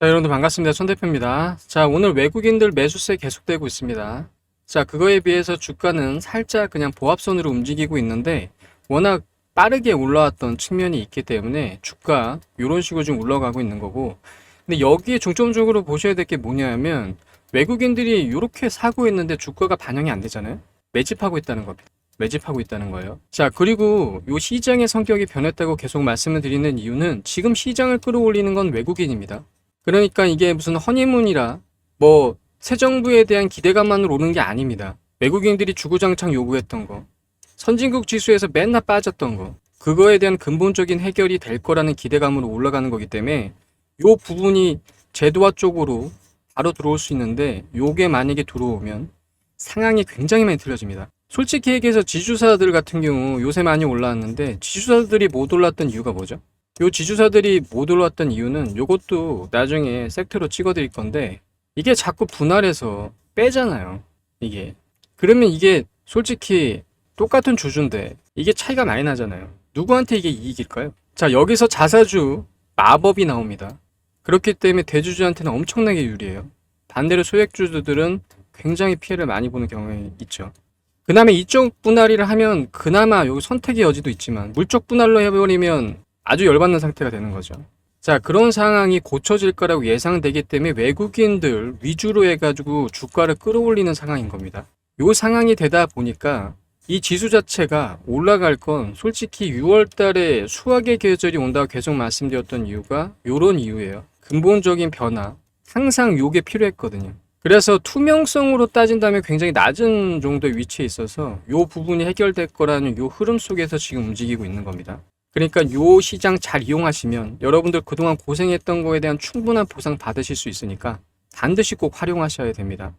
자, 여러분들 반갑습니다. 천 대표입니다. 자, 오늘 외국인들 매수세 계속되고 있습니다. 자, 그거에 비해서 주가는 살짝 그냥 보합선으로 움직이고 있는데 워낙 빠르게 올라왔던 측면이 있기 때문에 주가 이런 식으로 좀 올라가고 있는 거고 근데 여기에 중점적으로 보셔야 될 게 뭐냐면 외국인들이 이렇게 사고 있는데 주가가 반영이 안 되잖아요. 매집하고 있다는 겁니다. 매집하고 있다는 거예요. 자, 그리고 이 시장의 성격이 변했다고 계속 말씀을 드리는 이유는 지금 시장을 끌어올리는 건 외국인입니다. 그러니까 이게 무슨 허니문이라 뭐 새 정부에 대한 기대감만으로 오는 게 아닙니다. 외국인들이 주구장창 요구했던 거, 선진국 지수에서 맨날 빠졌던 거, 그거에 대한 근본적인 해결이 될 거라는 기대감으로 올라가는 거기 때문에 요 부분이 제도화 쪽으로 바로 들어올 수 있는데 요게 만약에 들어오면 상황이 굉장히 많이 틀려집니다. 솔직히 얘기해서 지주사들 같은 경우 요새 많이 올라왔는데 지주사들이 못 올랐던 이유가 뭐죠? 요 지주사들이 못 올랐던 이유는 요것도 나중에 섹터로 찍어드릴 건데 이게 자꾸 분할해서 빼잖아요. 이게. 그러면 이게 솔직히 똑같은 주주인데 이게 차이가 많이 나잖아요. 누구한테 이게 이익일까요? 자, 여기서 자사주 마법이 나옵니다. 그렇기 때문에 대주주한테는 엄청나게 유리해요. 반대로 소액주주들은 굉장히 피해를 많이 보는 경우가 있죠. 그 다음에 이쪽 분할이라 하면 그나마 여기 선택의 여지도 있지만 물적 분할로 해버리면 아주 열받는 상태가 되는 거죠. 자, 그런 상황이 고쳐질 거라고 예상되기 때문에 외국인들 위주로 해가지고 주가를 끌어올리는 상황인 겁니다. 요 상황이 되다 보니까 이 지수 자체가 올라갈 건 솔직히 6월 달에 수학의 계절이 온다고 계속 말씀드렸던 이유가 요런 이유예요. 근본적인 변화. 항상 요게 필요했거든요. 그래서 투명성으로 따진다면 굉장히 낮은 정도의 위치에 있어서 요 부분이 해결될 거라는 요 흐름 속에서 지금 움직이고 있는 겁니다. 그러니까 요 시장 잘 이용하시면 여러분들 그동안 고생했던 거에 대한 충분한 보상 받으실 수 있으니까 반드시 꼭 활용하셔야 됩니다.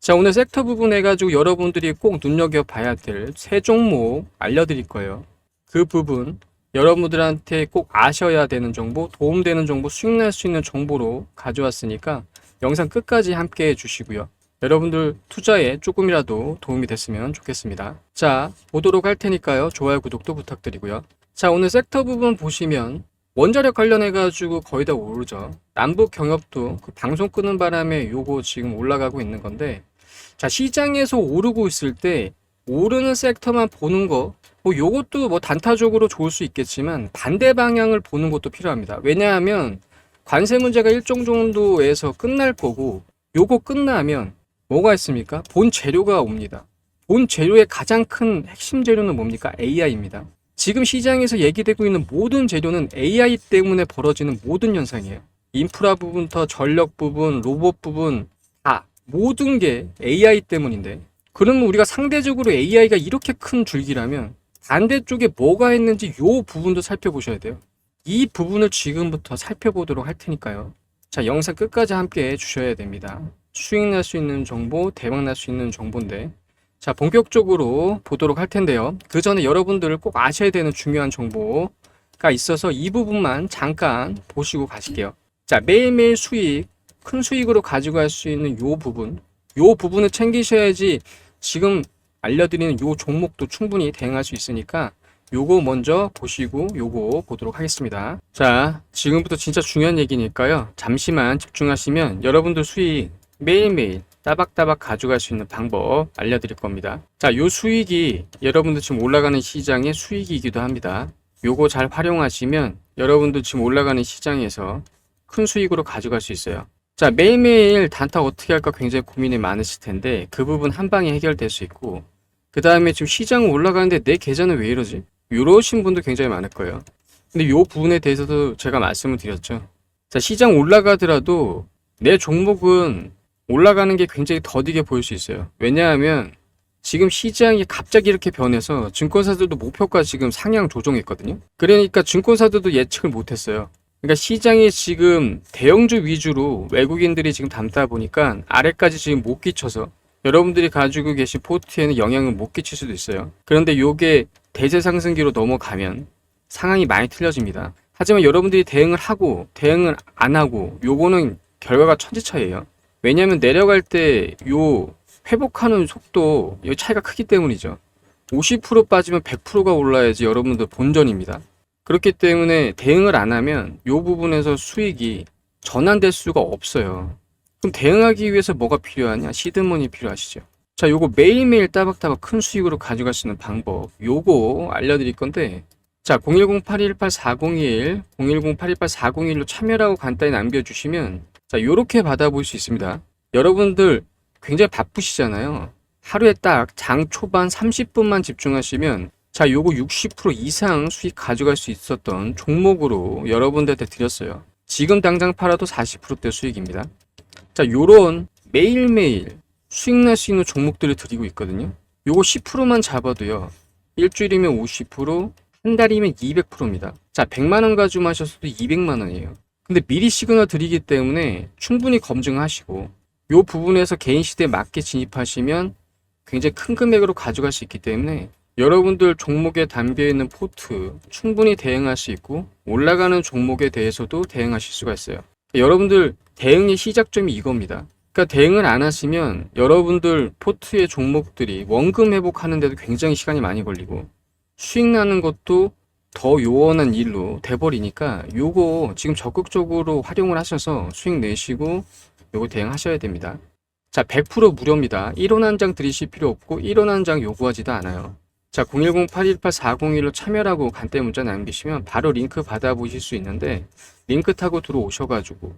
자, 오늘 섹터 부분 해가지고 여러분들이 꼭 눈여겨봐야 될 세 종목 알려드릴 거예요. 그 부분 여러분들한테 꼭 아셔야 되는 정보, 도움되는 정보, 수익 날 수 있는 정보로 가져왔으니까 영상 끝까지 함께 해주시고요. 여러분들 투자에 조금이라도 도움이 됐으면 좋겠습니다. 자, 보도록 할 테니까요. 좋아요, 구독도 부탁드리고요. 자, 오늘 섹터 부분 보시면 원자력 관련해 가지고 거의 다 오르죠. 남북 경협도 그 방송 끄는 바람에 요거 지금 올라가고 있는 건데, 자, 시장에서 오르고 있을 때 오르는 섹터만 보는 거, 뭐 요것도 뭐 단타적으로 좋을 수 있겠지만 반대 방향을 보는 것도 필요합니다. 왜냐하면 관세 문제가 일정 정도에서 끝날 거고, 요거 끝나면 뭐가 있습니까? 본 재료가 옵니다. 본 재료의 가장 큰 핵심 재료는 뭡니까? AI입니다. 지금 시장에서 얘기되고 있는 모든 재료는 AI 때문에 벌어지는 모든 현상이에요. 인프라 부분부터 전력 부분, 로봇 부분 다 모든 게 AI 때문인데 그러면 우리가 상대적으로 AI가 이렇게 큰 줄기라면 반대쪽에 뭐가 있는지 요 부분도 살펴보셔야 돼요. 이 부분을 지금부터 살펴보도록 할 테니까요. 자, 영상 끝까지 함께 해주셔야 됩니다. 수익 날 수 있는 정보, 대박 날 수 있는 정보인데 자, 본격적으로 보도록 할 텐데요. 그 전에 여러분들 꼭 아셔야 되는 중요한 정보가 있어서 이 부분만 잠깐 보시고 가실게요. 자, 매일매일 수익, 큰 수익으로 가져갈 수 있는 요 부분, 요 부분을 챙기셔야지 지금 알려드리는 요 종목도 충분히 대응할 수 있으니까 요거 먼저 보시고 요거 보도록 하겠습니다. 자, 지금부터 진짜 중요한 얘기니까요. 잠시만 집중하시면 여러분들 수익 매일매일 따박따박 가져갈 수 있는 방법 알려드릴 겁니다. 자, 요 수익이 여러분들 지금 올라가는 시장의 수익이기도 합니다. 요거 잘 활용하시면 여러분들 지금 올라가는 시장에서 큰 수익으로 가져갈 수 있어요. 자, 매일매일 단타 어떻게 할까 굉장히 고민이 많으실 텐데 그 부분 한 방에 해결될 수 있고 그 다음에 지금 시장은 올라가는데 내 계좌는 왜 이러지? 이러신 분도 굉장히 많을 거예요. 근데 요 부분에 대해서도 제가 말씀을 드렸죠. 자, 시장 올라가더라도 내 종목은 올라가는 게 굉장히 더디게 보일 수 있어요. 왜냐하면 지금 시장이 갑자기 이렇게 변해서 증권사들도 목표가 지금 상향 조정했거든요. 그러니까 증권사들도 예측을 못했어요. 그러니까 시장이 지금 대형주 위주로 외국인들이 지금 담다 보니까 아래까지 지금 못 끼쳐서 여러분들이 가지고 계신 포트에는 영향을 못 끼칠 수도 있어요. 그런데 요게 대세 상승기로 넘어가면 상황이 많이 틀려집니다. 하지만 여러분들이 대응을 하고 대응을 안 하고 요거는 결과가 천지 차이예요. 왜냐하면 내려갈 때 요 회복하는 속도 이 차이가 크기 때문이죠. 50% 빠지면 100%가 올라야지 여러분들 본전입니다. 그렇기 때문에 대응을 안 하면 요 부분에서 수익이 전환될 수가 없어요. 그럼 대응하기 위해서 뭐가 필요하냐? 시드머니 필요하시죠. 자, 요거 매일매일 따박따박 큰 수익으로 가져갈 수 있는 방법. 요거 알려드릴 건데, 자, 010-8218-4021, 010-8218-4021로 참여라고 간단히 남겨주시면, 자, 요렇게 받아볼 수 있습니다. 여러분들 굉장히 바쁘시잖아요. 하루에 딱 장 초반 30분만 집중하시면, 자, 요거 60% 이상 수익 가져갈 수 있었던 종목으로 여러분들한테 드렸어요. 지금 당장 팔아도 40%대 수익입니다. 자, 요런 매일매일 수익 날 수 있는 종목들을 드리고 있거든요. 요거 10%만 잡아도요. 일주일이면 50%, 한 달이면 200%입니다. 자, 100만 원 가지고 하셨어도 200만 원이에요. 근데 미리 시그널 드리기 때문에 충분히 검증하시고 요 부분에서 개인 시대에 맞게 진입하시면 굉장히 큰 금액으로 가져갈 수 있기 때문에 여러분들 종목에 담겨 있는 포트 충분히 대응할 수 있고 올라가는 종목에 대해서도 대응하실 수가 있어요. 여러분들 대응의 시작점이 이겁니다. 그러니까 대응을 안 하시면 여러분들 포트의 종목들이 원금 회복하는데도 굉장히 시간이 많이 걸리고 수익 나는 것도 더 요원한 일로 돼버리니까 요거 지금 적극적으로 활용을 하셔서 수익 내시고 요거 대응하셔야 됩니다. 자, 100% 무료입니다. 1원 한장 드리실 필요 없고 1원 한 장 요구하지도 않아요. 자, 010-818-401로 참여라고 간단히 문자 남기시면 바로 링크 받아보실 수 있는데 링크 타고 들어오셔가지고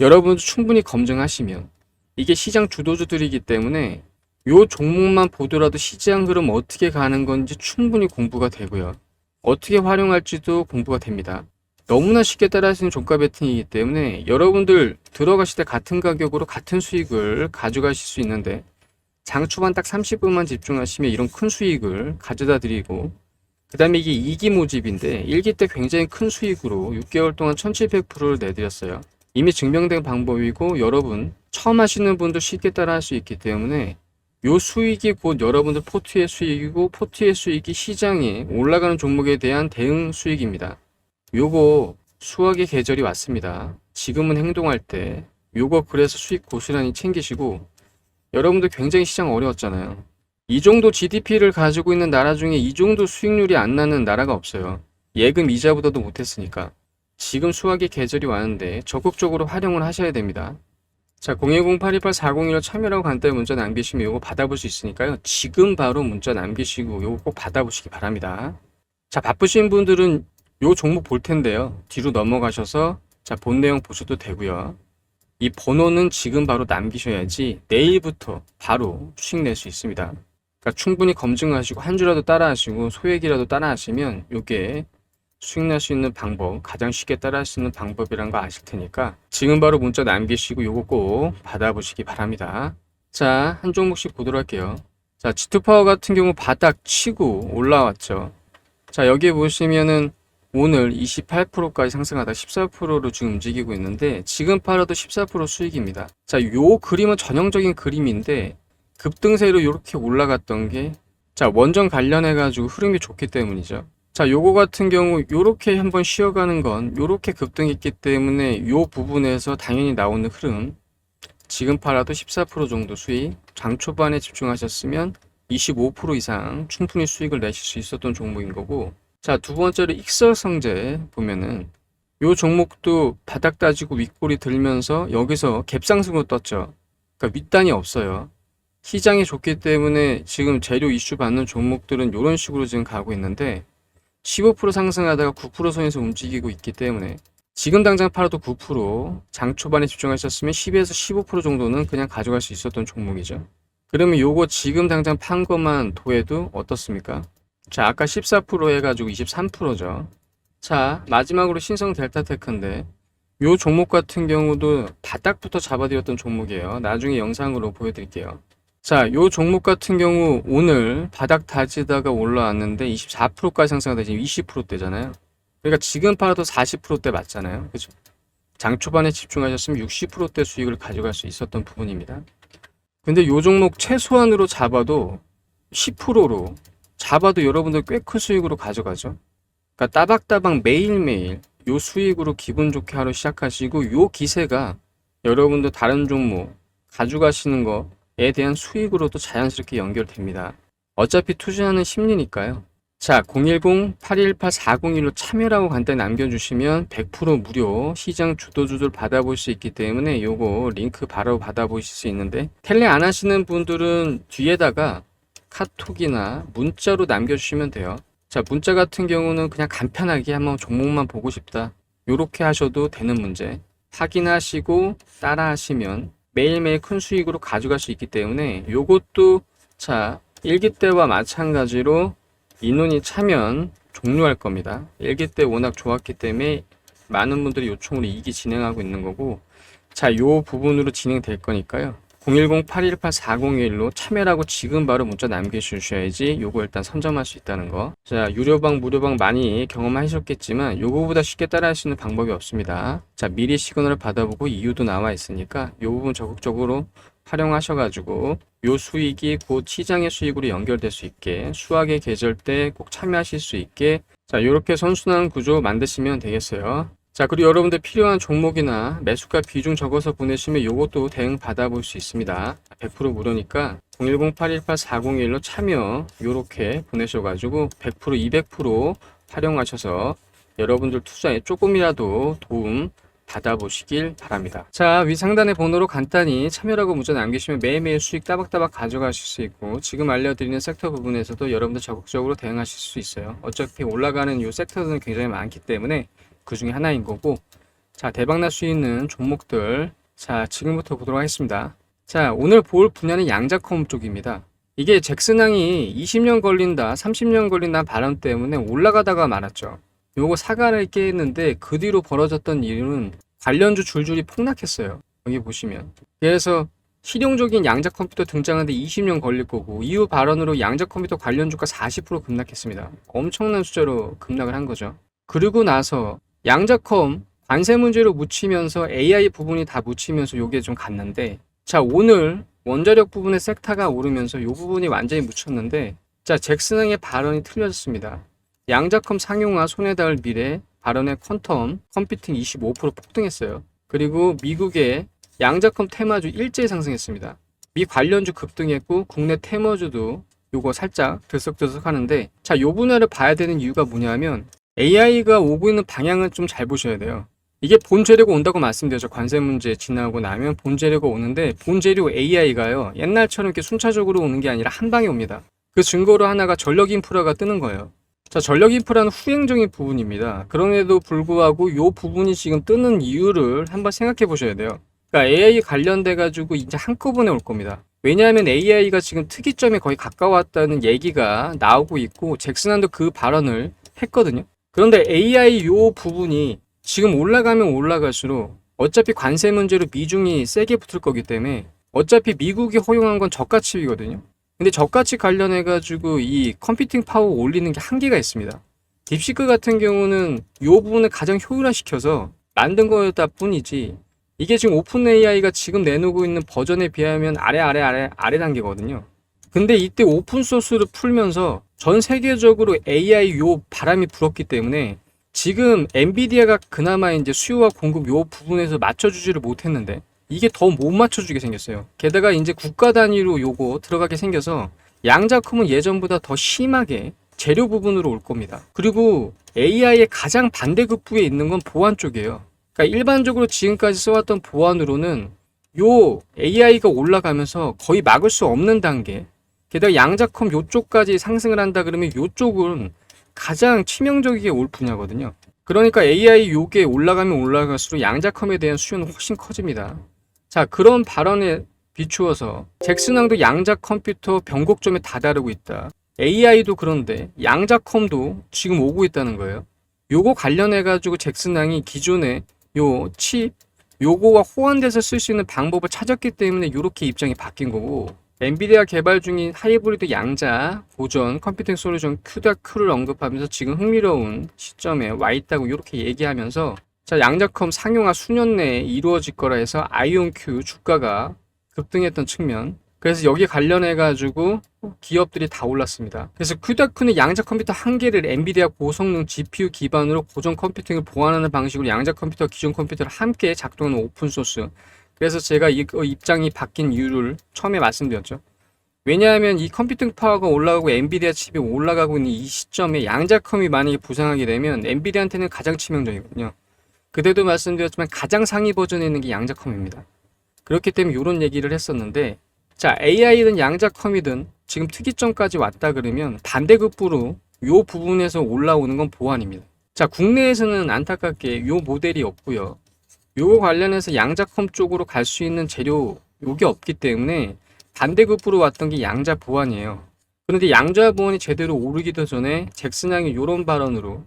여러분도 충분히 검증하시면 이게 시장 주도주들이기 때문에 요 종목만 보더라도 시장 흐름 어떻게 가는 건지 충분히 공부가 되고요. 어떻게 활용할지도 공부가 됩니다. 너무나 쉽게 따라할 수 있는 종가 베팅이기 때문에 여러분들 들어가실 때 같은 가격으로 같은 수익을 가져가실 수 있는데 장 초반 딱 30분만 집중하시면 이런 큰 수익을 가져다 드리고 그 다음에 이게 2기 모집인데 1기 때 굉장히 큰 수익으로 6개월 동안 1700%를 내드렸어요. 이미 증명된 방법이고 여러분 처음 하시는 분도 쉽게 따라 할 수 있기 때문에 요 수익이 곧 여러분들 포트의 수익이고 포트의 수익이 시장에 올라가는 종목에 대한 대응 수익입니다. 요거 수학의 계절이 왔습니다. 지금은 행동할 때 요거 그래서 수익 고스란히 챙기시고 여러분들 굉장히 시장 어려웠잖아요. 이 정도 GDP를 가지고 있는 나라 중에 이 정도 수익률이 안 나는 나라가 없어요. 예금 이자보다도 못했으니까. 지금 수학의 계절이 왔는데 적극적으로 활용을 하셔야 됩니다. 자, 010-828-401로 참여라고 간단히 문자 남기시면 이거 받아볼 수 있으니까요. 지금 바로 문자 남기시고 이거 꼭 받아보시기 바랍니다. 자, 바쁘신 분들은 요 종목 볼 텐데요. 뒤로 넘어가셔서 자, 본 내용 보셔도 되고요. 이 번호는 지금 바로 남기셔야지 내일부터 바로 수익 낼 수 있습니다. 그러니까 충분히 검증하시고 한 주라도 따라하시고 소액이라도 따라하시면 요게 수익 날 수 있는 방법, 가장 쉽게 따라할 수 있는 방법이란 거 아실 테니까 지금 바로 문자 남기시고 요거 꼭 받아보시기 바랍니다. 자, 한 종목씩 보도록 할게요. 자, G2파워 같은 경우 바닥 치고 올라왔죠. 자, 여기 보시면은 오늘 28%까지 상승하다 14%로 지금 움직이고 있는데 지금 팔아도 14% 수익입니다. 자, 요 그림은 전형적인 그림인데 급등세로 이렇게 올라갔던 게 자, 원전 관련해 가지고 흐름이 좋기 때문이죠. 자, 요거 같은 경우 요렇게 한번 쉬어가는 건 요렇게 급등했기 때문에 요 부분에서 당연히 나오는 흐름 지금 팔아도 14% 정도 수익 장 초반에 집중하셨으면 25% 이상 충분히 수익을 내실 수 있었던 종목인 거고 자, 두 번째로 익설성제 보면은 요 종목도 바닥 따지고 윗골이 들면서 여기서 갭상승으로 떴죠. 그러니까 윗단이 없어요. 시장이 좋기 때문에 지금 재료 이슈 받는 종목들은 이런 식으로 지금 가고 있는데 15% 상승하다가 9% 선에서 움직이고 있기 때문에 지금 당장 팔아도 9%장 초반에 집중하셨으면 10에서 15% 정도는 그냥 가져갈 수 있었던 종목이죠. 그러면 요거 지금 당장 판 것만 도해도 어떻습니까? 자, 아까 14% 해가지고 23%죠. 자, 마지막으로 신성 델타테크인데 요 종목 같은 경우도 바닥부터 잡아드렸던 종목이에요. 나중에 영상으로 보여드릴게요. 자, 요 종목 같은 경우 오늘 바닥 다지다가 올라왔는데 24%까지 상승하다 지금 20%대잖아요. 그러니까 지금 팔아도 40%대 맞잖아요. 그죠? 장 초반에 집중하셨으면 60%대 수익을 가져갈 수 있었던 부분입니다. 근데 요 종목 최소한으로 잡아도 10%로 잡아도 여러분들 꽤 큰 수익으로 가져가죠. 그러니까 따박따박 매일매일 요 수익으로 기분 좋게 하루 시작하시고 요 기세가 여러분들 다른 종목 가져가시는 거에 대한 수익으로도 자연스럽게 연결됩니다. 어차피 투자하는 심리니까요. 자, 010-818-401로 참여라고 간단히 남겨주시면 100% 무료 시장 주도주들 받아볼 수 있기 때문에 요거 링크 바로 받아보실 수 있는데 텔레 안 하시는 분들은 뒤에다가 카톡이나 문자로 남겨주시면 돼요. 자, 문자 같은 경우는 그냥 간편하게 한번 종목만 보고 싶다. 요렇게 하셔도 되는 문제. 확인하시고 따라 하시면 매일매일 큰 수익으로 가져갈 수 있기 때문에 요것도 자, 일기 때와 마찬가지로 인원이 차면 종료할 겁니다. 일기 때 워낙 좋았기 때문에 많은 분들이 요청으로 이기 진행하고 있는 거고 자, 요 부분으로 진행될 거니까요. 010-818-4021로 참여라고 지금 바로 문자 남겨주셔야지 요거 일단 선점할 수 있다는 거. 자, 유료방, 무료방 많이 경험하셨겠지만 요거보다 쉽게 따라할 수 있는 방법이 없습니다. 자, 미리 시그널을 받아보고 이유도 나와 있으니까 요 부분 적극적으로 활용하셔가지고 요 수익이 곧 시장의 수익으로 연결될 수 있게 수학의 계절 때 꼭 참여하실 수 있게 자 이렇게 선순환 구조 만드시면 되겠어요. 자 그리고 여러분들 필요한 종목이나 매수가 비중 적어서 보내시면 요것도 대응 받아볼 수 있습니다. 100% 무료니까 010-818-401로 참여 요렇게 보내셔가지고 100% 200% 활용하셔서 여러분들 투자에 조금이라도 도움 받아보시길 바랍니다. 자, 위 상단의 번호로 간단히 참여라고 문자 남기시면 매일매일 수익 따박따박 가져가실 수 있고 지금 알려드리는 섹터 부분에서도 여러분들 적극적으로 대응하실 수 있어요. 어차피 올라가는 이 섹터들은 굉장히 많기 때문에 그 중에 하나인 거고 자, 대박날 수 있는 종목들 자, 지금부터 보도록 하겠습니다. 자, 오늘 볼 분야는 양자컴 쪽입니다. 이게 잭슨항이 20년 걸린다, 30년 걸린다 발언 때문에 올라가다가 말았죠. 요거 사과를 깨했는데 그 뒤로 벌어졌던 일은 관련주 줄줄이 폭락했어요. 여기 보시면. 그래서 실용적인 양자 컴퓨터 등장하는데 20년 걸릴 거고 이후 발언으로 양자 컴퓨터 관련 주가 40% 급락했습니다. 엄청난 숫자로 급락을 한 거죠. 그리고 나서 양자컴 관세 문제로 묻히면서 AI 부분이 다 묻히면서 요게 좀 갔는데 자 오늘 원자력 부분의 섹타가 오르면서 요 부분이 완전히 묻혔는데 자 잭슨항의 발언이 틀려졌습니다. 양자컴 상용화 손에 닿을 미래 발언의 퀀텀 컴퓨팅 25% 폭등했어요. 그리고 미국의 양자컴 테마주 일제히 상승했습니다. 미 관련주 급등했고 국내 테마주도 요거 살짝 들썩들썩 하는데 자, 요 분야를 봐야 되는 이유가 뭐냐면 AI가 오고 있는 방향은 좀 잘 보셔야 돼요. 이게 본 재료가 온다고 말씀드렸죠. 관세 문제 지나고 나면 본 재료가 오는데 본 재료 AI가요. 옛날처럼 이렇게 순차적으로 오는 게 아니라 한 방에 옵니다. 그 증거로 하나가 전력 인프라가 뜨는 거예요. 자, 전력 인프라는 후행적인 부분입니다. 그럼에도 불구하고 이 부분이 지금 뜨는 이유를 한번 생각해 보셔야 돼요. 그러니까 AI 관련돼 가지고 이제 한꺼번에 올 겁니다. 왜냐하면 AI가 지금 특이점에 거의 가까웠다는 얘기가 나오고 있고 잭슨한도 그 발언을 했거든요. 그런데 AI 요 부분이 지금 올라가면 올라갈수록 어차피 관세 문제로 미중이 세게 붙을 거기 때문에 어차피 미국이 허용한 건 저가치이거든요. 근데 저가치 관련해 가지고 이 컴퓨팅 파워 올리는 게 한계가 있습니다. 딥시크 같은 경우는 이 부분을 가장 효율화시켜서 만든 거였다 뿐이지 이게 지금 오픈 AI가 지금 내놓고 있는 버전에 비하면 아래 아래 아래 아래 단계거든요. 근데 이때 오픈 소스를 풀면서 전 세계적으로 AI 요 바람이 불었기 때문에 지금 엔비디아가 그나마 이제 수요와 공급 요 부분에서 맞춰주지를 못했는데 이게 더 못 맞춰주게 생겼어요. 게다가 이제 국가 단위로 요거 들어가게 생겨서 양자컴은 예전보다 더 심하게 재료 부분으로 올 겁니다. 그리고 AI의 가장 반대급부에 있는 건 보안 쪽이에요. 그러니까 일반적으로 지금까지 써왔던 보안으로는 요 AI가 올라가면서 거의 막을 수 없는 단계. 게다가 양자컴 요쪽까지 상승을 한다 그러면 요쪽은 가장 치명적이게 올 분야거든요. 그러니까 AI 요게 올라가면 올라갈수록 양자컴에 대한 수요는 훨씬 커집니다. 자, 그런 발언에 비추어서 잭슨왕도 양자 컴퓨터 변곡점에 다다르고 있다. AI도 그런데 양자컴도 지금 오고 있다는 거예요. 요거 관련해 가지고 잭슨왕이 기존에 요 칩 요거와 호환돼서 쓸 수 있는 방법을 찾았기 때문에 이렇게 입장이 바뀐 거고 엔비디아 개발 중인 하이브리드 양자 고전 컴퓨팅 솔루션 큐다큐를 언급하면서 지금 흥미로운 시점에 와 있다고 이렇게 얘기하면서 자 양자컴 상용화 수년 내에 이루어질 거라 해서 아이온큐 주가가 급등했던 측면 그래서 여기 관련해 가지고 기업들이 다 올랐습니다. 그래서 큐다큐는 양자 컴퓨터 한 개를 엔비디아 고성능 GPU 기반으로 고전 컴퓨팅을 보완하는 방식으로 양자 컴퓨터 기존 컴퓨터를 함께 작동하는 오픈 소스. 그래서 제가 이 어, 입장이 바뀐 이유를 처음에 말씀드렸죠. 왜냐하면 이 컴퓨팅 파워가 올라가고 엔비디아 칩이 올라가고 있는 이 시점에 양자컴이 만약에 부상하게 되면 엔비디아한테는 가장 치명적이거든요. 그때도 말씀드렸지만 가장 상위 버전에 있는 게 양자컴입니다. 그렇기 때문에 이런 얘기를 했었는데 자 AI든 양자컴이든 지금 특이점까지 왔다 그러면 반대급부로 요 부분에서 올라오는 건 보안입니다. 자 국내에서는 안타깝게 요 모델이 없고요. 요거 관련해서 양자컴 쪽으로 갈 수 있는 재료 요게 없기 때문에 반대급부로 왔던 게 양자 보안이에요. 그런데 양자 보안이 제대로 오르기도 전에 잭슨 양이 요런 발언으로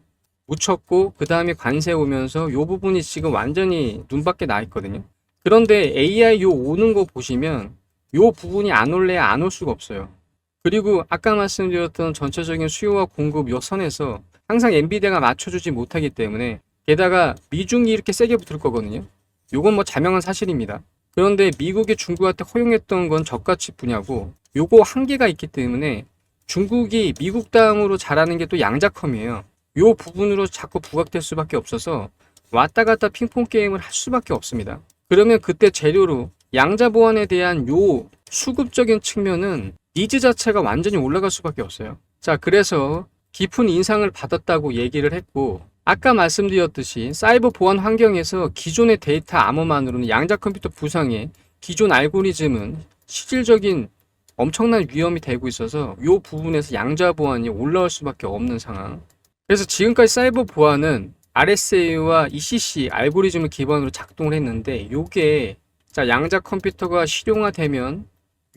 묻혔고 그 다음에 관세 오면서 요 부분이 지금 완전히 눈밖에 나 있거든요. 그런데 AI 요 오는 거 보시면 요 부분이 안 올래야 안 올 수가 없어요. 그리고 아까 말씀드렸던 전체적인 수요와 공급 요 선에서 항상 엔비디아가 맞춰주지 못하기 때문에 게다가 미중이 이렇게 세게 붙을 거거든요. 요건 뭐 자명한 사실입니다. 그런데 미국이 중국한테 허용했던 건 저가칩 분야고 요거 한계가 있기 때문에 중국이 미국 다음으로 잘하는 게 또 양자컴이에요. 요 부분으로 자꾸 부각될 수밖에 없어서 왔다 갔다 핑퐁 게임을 할 수밖에 없습니다. 그러면 그때 재료로 양자 보안에 대한 요 수급적인 측면은 니즈 자체가 완전히 올라갈 수밖에 없어요. 자, 그래서 깊은 인상을 받았다고 얘기를 했고 아까 말씀드렸듯이 사이버 보안 환경에서 기존의 데이터 암호만으로는 양자 컴퓨터 부상에 기존 알고리즘은 실질적인 엄청난 위험이 되고 있어서 이 부분에서 양자 보안이 올라올 수밖에 없는 상황. 그래서 지금까지 사이버 보안은 RSA와 ECC 알고리즘을 기반으로 작동을 했는데 요게 자 양자 컴퓨터가 실용화되면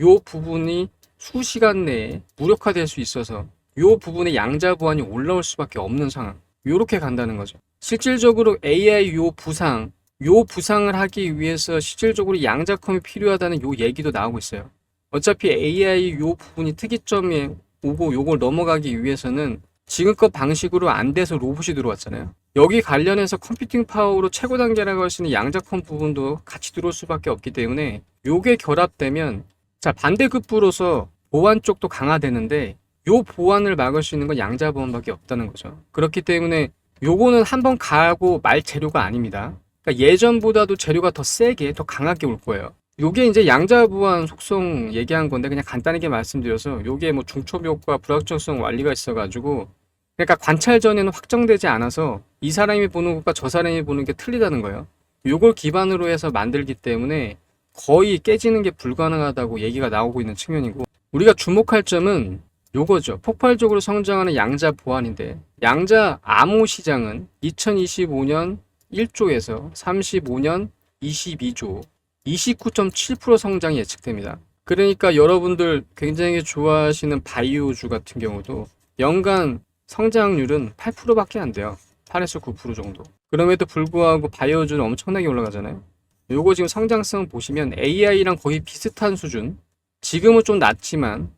요 부분이 수시간 내에 무력화될 수 있어서 요 부분에 양자 보안이 올라올 수밖에 없는 상황. 요렇게 간다는 거죠. 실질적으로 AI 요 부상, 요 부상을 하기 위해서 실질적으로 양자컴이 필요하다는 요 얘기도 나오고 있어요. 어차피 AI 요 부분이 특이점에 오고 요걸 넘어가기 위해서는 지금껏 방식으로 안 돼서 로봇이 들어왔잖아요. 여기 관련해서 컴퓨팅 파워로 최고 단계라고 할 수 있는 양자컴 부분도 같이 들어올 수밖에 없기 때문에 요게 결합되면 자 반대급부로서 보안 쪽도 강화되는데 요 보안을 막을 수 있는 건 양자 보안밖에 없다는 거죠. 그렇기 때문에 요거는 한번 가고 말 재료가 아닙니다. 그러니까 예전보다도 재료가 더 세게, 더 강하게 올 거예요. 요게 이제 양자 보안 속성 얘기한 건데 그냥 간단하게 말씀드려서 요게 뭐 중첩 효과, 불확정성 원리가 있어가지고 그러니까 관찰 전에는 확정되지 않아서 이 사람이 보는 것과 저 사람이 보는 게 틀리다는 거예요. 요걸 기반으로 해서 만들기 때문에 거의 깨지는 게 불가능하다고 얘기가 나오고 있는 측면이고 우리가 주목할 점은 요거죠. 폭발적으로 성장하는 양자 보안인데 양자 암호 시장은 2025년 1조에서 35년 22조 29.7% 성장이 예측됩니다. 그러니까 여러분들 굉장히 좋아하시는 바이오주 같은 경우도 연간 성장률은 8%밖에 안 돼요. 8에서 9% 정도. 그럼에도 불구하고 바이오주는 엄청나게 올라가잖아요. 요거 지금 성장성 보시면 AI랑 거의 비슷한 수준. 지금은 좀 낮지만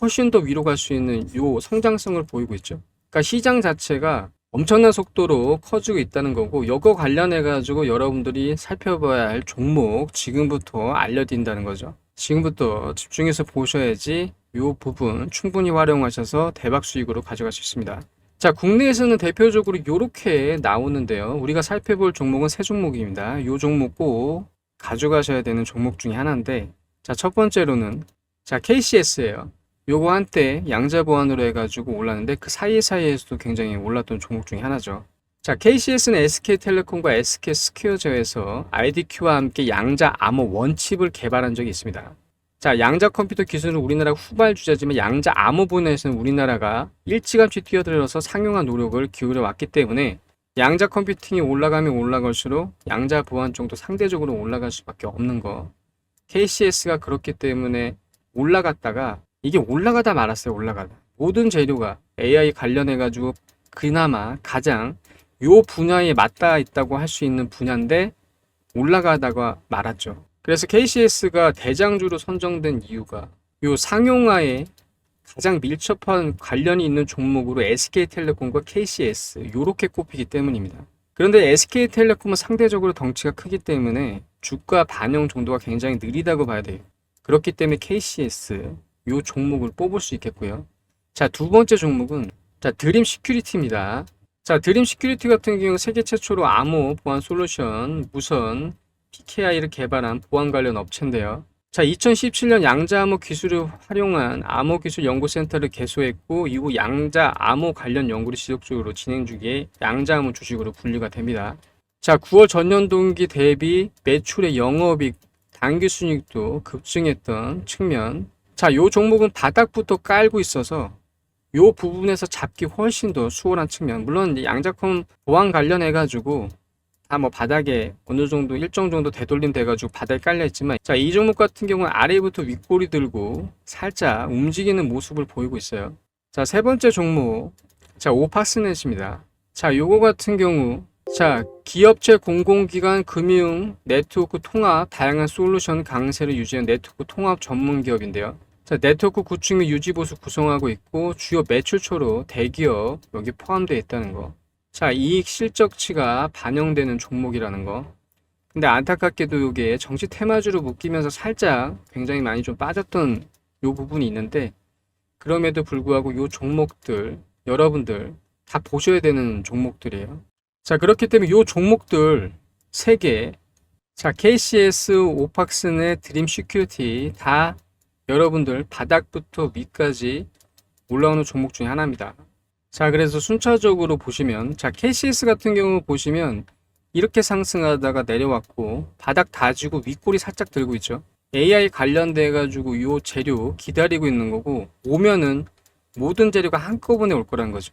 훨씬 더 위로 갈 수 있는 요 성장성을 보이고 있죠. 그러니까 시장 자체가 엄청난 속도로 커지고 있다는 거고 이거 관련해 가지고 여러분들이 살펴봐야 할 종목 지금부터 알려드린다는 거죠. 지금부터 집중해서 보셔야지 요 부분 충분히 활용하셔서 대박 수익으로 가져갈 수 있습니다. 자, 국내에서는 대표적으로 이렇게 나오는데요. 우리가 살펴볼 종목은 세 종목입니다. 요 종목 꼭 가져가셔야 되는 종목 중에 하나인데, 자, 첫 번째로는 자, KCS예요. 요거 한때 양자 보안으로 해가지고 올랐는데 그 사이사이에서도 굉장히 올랐던 종목 중에 하나죠. 자, KCS는 SK텔레콤과 SK스퀘어저에서 IDQ와 함께 양자 암호 원칩을 개발한 적이 있습니다. 자, 양자 컴퓨터 기술은 우리나라 후발 주자지만 양자 암호 분야에서는 우리나라가 일찌감치 뛰어들어서 상용한 노력을 기울여 왔기 때문에 양자 컴퓨팅이 올라가면 올라갈수록 양자 보안 정도 상대적으로 올라갈 수밖에 없는 거. KCS가 그렇기 때문에 올라갔다가 이게 올라가다 말았어요, 올라가다. 모든 재료가 AI 관련해가지고 그나마 가장 요 분야에 맞닿아 있다고 할 수 있는 분야인데 올라가다가 말았죠. 그래서 KCS가 대장주로 선정된 이유가 요 상용화에 가장 밀접한 관련이 있는 종목으로 SK텔레콤과 KCS 요렇게 꼽히기 때문입니다. 그런데 SK텔레콤은 상대적으로 덩치가 크기 때문에 주가 반영 정도가 굉장히 느리다고 봐야 돼요. 그렇기 때문에 KCS 요 종목을 뽑을 수 있겠고요. 자, 두 번째 종목은 자, 드림 시큐리티입니다. 자, 드림 시큐리티 같은 경우 세계 최초로 암호 보안 솔루션 무선 PKI를 개발한 보안 관련 업체인데요. 자, 2017년 양자 암호 기술을 활용한 암호 기술 연구센터를 개소했고 이후 양자 암호 관련 연구를 지속적으로 진행 중에 양자 암호 주식으로 분류가 됩니다. 자, 9월 전년 동기 대비 매출의 영업이익, 당기 순이익도 급증했던 측면. 자, 요 종목은 바닥부터 깔고 있어서 요 부분에서 잡기 훨씬 더 수월한 측면. 물론 양자컴 보안 관련해 가지고 다 뭐 바닥에 어느 정도 일정 정도 되돌림 돼가지고 바닥에 깔려 있지만 자 이 종목 같은 경우는 아래부터 윗꼬리 들고 살짝 움직이는 모습을 보이고 있어요. 자 세 번째 종목 자 오파스넷입니다. 자 요거 같은 경우 자 기업체 공공기관 금융 네트워크 통합 다양한 솔루션 강세를 유지하는 네트워크 통합 전문 기업인데요. 자 네트워크 구축 및 유지 보수 구성하고 있고 주요 매출처로 대기업 여기 포함되어 있다는 거. 자, 이익 실적치가 반영되는 종목이라는 거. 근데 안타깝게도 이게 정치 테마주로 묶이면서 살짝 굉장히 많이 좀 빠졌던 요 부분이 있는데 그럼에도 불구하고 요 종목들 여러분들 다 보셔야 되는 종목들이에요. 자, 그렇기 때문에 요 종목들 세 개. 자, KCS, 오팍스넷, 드림 시큐리티 다 여러분들 바닥부터 위까지 올라오는 종목 중에 하나입니다. 자, 그래서 순차적으로 보시면, 자, KCS 같은 경우 보시면, 이렇게 상승하다가 내려왔고, 바닥 다지고 윗골이 살짝 들고 있죠. AI 관련돼 가지고 요 재료 기다리고 있는 거고, 오면은 모든 재료가 한꺼번에 올 거란 거죠.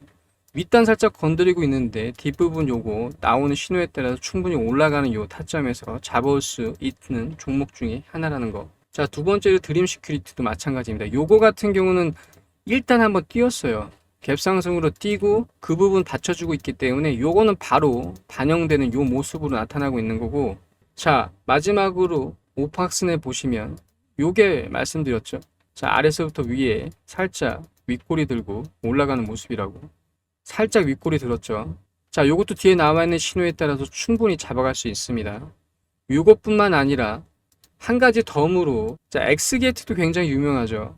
윗단 살짝 건드리고 있는데, 뒷부분 요거 나오는 신호에 따라서 충분히 올라가는 요 타점에서 잡아올 수 있는 종목 중에 하나라는 거. 자, 두 번째로 드림 시큐리티도 마찬가지입니다. 요거 같은 경우는 일단 한번 띄었어요. 갭 상승으로 뛰고 그 부분 받쳐주고 있기 때문에 요거는 바로 반영되는 요 모습으로 나타나고 있는 거고 자 마지막으로 오팍스네 보시면 요게 말씀드렸죠 자 아래서부터 위에 살짝 윗꼬리 들고 올라가는 모습이라고 살짝 윗꼬리 들었죠. 자 요것도 뒤에 나와 있는 신호에 따라서 충분히 잡아갈 수 있습니다. 요것뿐만 아니라 한 가지 덤으로 자 엑스게이트도 굉장히 유명하죠.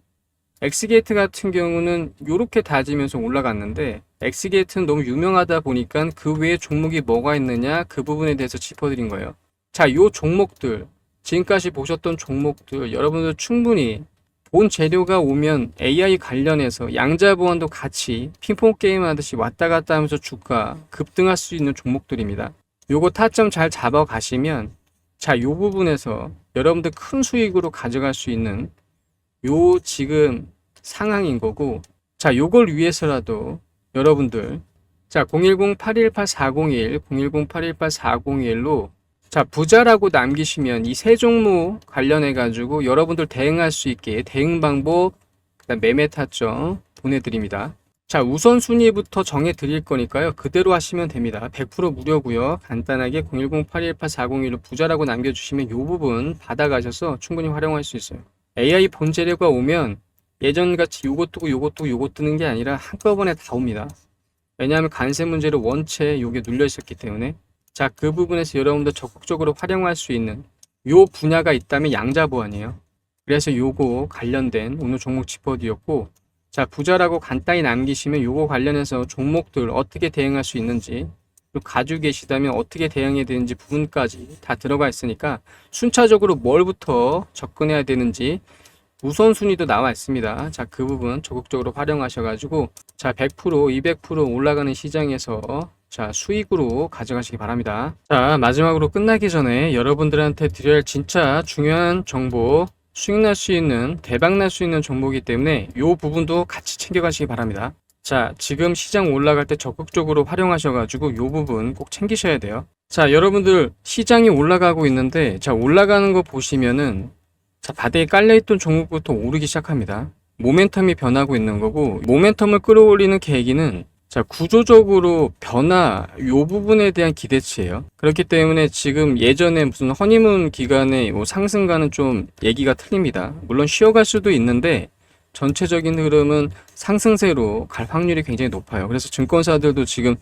엑스게이트 같은 경우는 이렇게 다지면서 올라갔는데 엑스게이트는 너무 유명하다 보니까 그 외에 종목이 뭐가 있느냐 그 부분에 대해서 짚어드린 거예요. 자, 요 종목들 지금까지 보셨던 종목들 여러분들 충분히 본 재료가 오면 AI 관련해서 양자 보안도 같이 핑퐁 게임 하듯이 왔다 갔다 하면서 주가 급등할 수 있는 종목들입니다. 요거 타점 잘 잡아 가시면 자, 요 부분에서 여러분들 큰 수익으로 가져갈 수 있는 요 지금 상황인 거고 자 요걸 위해서라도 여러분들 자 010-818-401 010-818-401로 자 부자라고 남기시면 이 세 종목 관련해 가지고 여러분들 대응할 수 있게 대응 방법 그다음 매매 타점 보내드립니다. 자 우선순위부터 정해 드릴 거니까요. 그대로 하시면 됩니다. 100% 무료고요. 간단하게 010-818-401로 부자라고 남겨주시면 요 부분 받아가셔서 충분히 활용할 수 있어요. AI 본 재료가 오면 예전같이 요것 뜨고 요것 뜨고 요것 뜨는 게 아니라 한꺼번에 다 옵니다. 왜냐하면 간세 문제로 원체 요게 눌려 있었기 때문에 자 그 부분에서 여러분들 적극적으로 활용할 수 있는 요 분야가 있다면 양자 보안이에요. 그래서 요거 관련된 오늘 종목 짚어드렸고 자 부자라고 간단히 남기시면 요거 관련해서 종목들 어떻게 대응할 수 있는지 그리고 가지고 계시다면 어떻게 대응해야 되는지 부분까지 다 들어가 있으니까 순차적으로 뭘부터 접근해야 되는지 우선순위도 나와 있습니다. 자, 그 부분 적극적으로 활용하셔가지고, 자, 100%, 200% 올라가는 시장에서, 자, 수익으로 가져가시기 바랍니다. 자, 마지막으로 끝나기 전에 여러분들한테 드려야 할 진짜 중요한 정보, 수익 날 수 있는, 대박 날 수 있는 정보이기 때문에 이 부분도 같이 챙겨가시기 바랍니다. 자, 지금 시장 올라갈 때 적극적으로 활용하셔가지고 이 부분 꼭 챙기셔야 돼요. 자, 여러분들 시장이 올라가고 있는데, 자, 올라가는 거 보시면은 자, 바닥에 깔려있던 종목부터 오르기 시작합니다. 모멘텀이 변하고 있는 거고, 모멘텀을 끌어올리는 계기는 자, 구조적으로 변화, 요 부분에 대한 기대치예요. 그렇기 때문에 지금 예전에 무슨 허니문 기간에 뭐 상승가는 좀 얘기가 틀립니다. 물론 쉬어갈 수도 있는데, 전체적인 흐름은 상승세로 갈 확률이 굉장히 높아요. 그래서 증권사들도 지금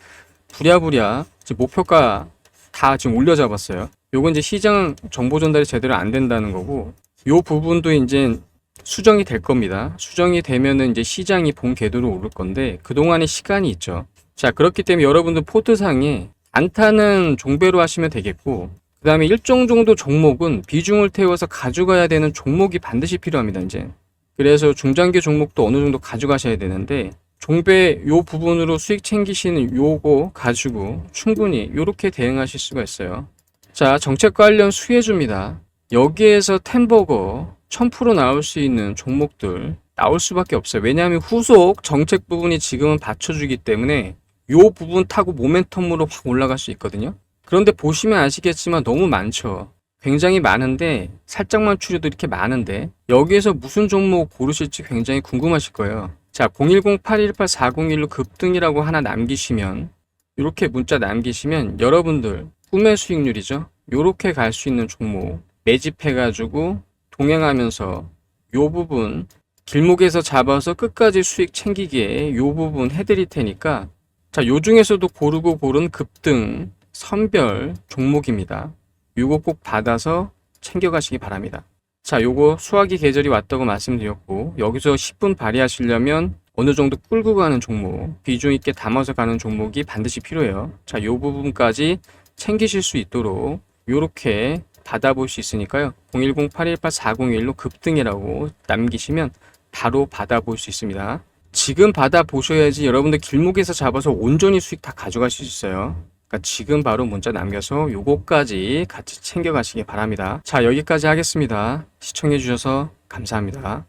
부랴부랴 지금 목표가 다 지금 올려 잡았어요. 요건 이제 시장 정보 전달이 제대로 안 된다는 거고, 요 부분도 이제 수정이 될 겁니다. 수정이 되면은 이제 시장이 본 궤도로 오를 건데 그동안의 시간이 있죠. 자, 그렇기 때문에 여러분들 포트상에 안타는 종배로 하시면 되겠고 그 다음에 일정 정도 종목은 비중을 태워서 가져가야 되는 종목이 반드시 필요합니다, 이제. 그래서 중장기 종목도 어느 정도 가져가셔야 되는데, 종배 요 부분으로 수익 챙기시는 요거 가지고 충분히 요렇게 대응하실 수가 있어요. 자, 정책 관련 수혜주입니다. 여기에서 템버거 1000% 나올 수 있는 종목들 나올 수밖에 없어요. 왜냐하면 후속 정책 부분이 지금은 받쳐주기 때문에 요 부분 타고 모멘텀으로 확 올라갈 수 있거든요. 그런데 보시면 아시겠지만 너무 많죠. 굉장히 많은데 살짝만 추려도 이렇게 많은데 여기에서 무슨 종목 고르실지 굉장히 궁금하실 거예요. 자, 010-8118-4016 급등이라고 하나 남기시면 이렇게 문자 남기시면 여러분들 꿈의 수익률이죠. 요렇게 갈 수 있는 종목 매집해가지고 동행하면서 요 부분 길목에서 잡아서 끝까지 수익 챙기게 요 부분 해드릴 테니까 자, 요 중에서도 고르고 고른 급등 선별 종목입니다. 요거 꼭 받아서 챙겨가시기 바랍니다. 자, 요거 수화기 계절이 왔다고 말씀드렸고 여기서 10분 발휘하시려면 어느 정도 끌고 가는 종목, 비중 있게 담아서 가는 종목이 반드시 필요해요. 자, 요 부분까지 챙기실 수 있도록 요렇게 받아볼 수 있으니까요. 010-818-4016 급등이라고 남기시면 바로 받아볼 수 있습니다. 지금 받아보셔야지 여러분들 길목에서 잡아서 온전히 수익 다 가져가실 수 있어요. 그러니까 지금 바로 문자 남겨서 요거까지 같이 챙겨가시기 바랍니다. 자, 여기까지 하겠습니다. 시청해주셔서 감사합니다.